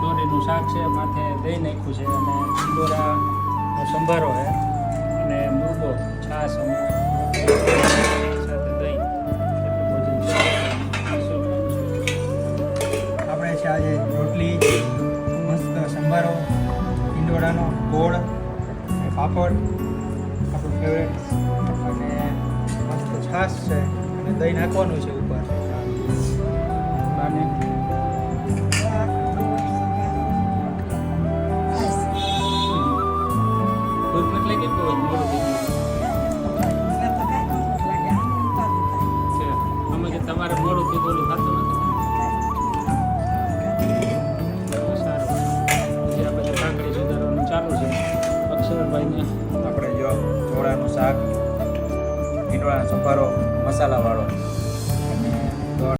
છે, માથે દહીં નાખ્યું છે અને ઈંડોરાનો સંભારો છે અને મુરગો છાશ અને સાથે દહીં. આપણે છે આજે રોટલી, મસ્ત સંભારો ઈંડોળાનો ગોળ પાપડ, આપણું ફેવરેટ અને મસ્ત છાશ છે અને દહીં નાખવાનું છે ઉપર. દૂધ કે લાગી મોડું થઈ તમારે મોડું ઓલું થતું સારું પછી આ બધું સુધારવાનું ચાલુ છે અક્ષરભાઈને આપણે જો ચોળાનું શાક, ઈંડોળાનો સંભારો, મસાલાવાળો.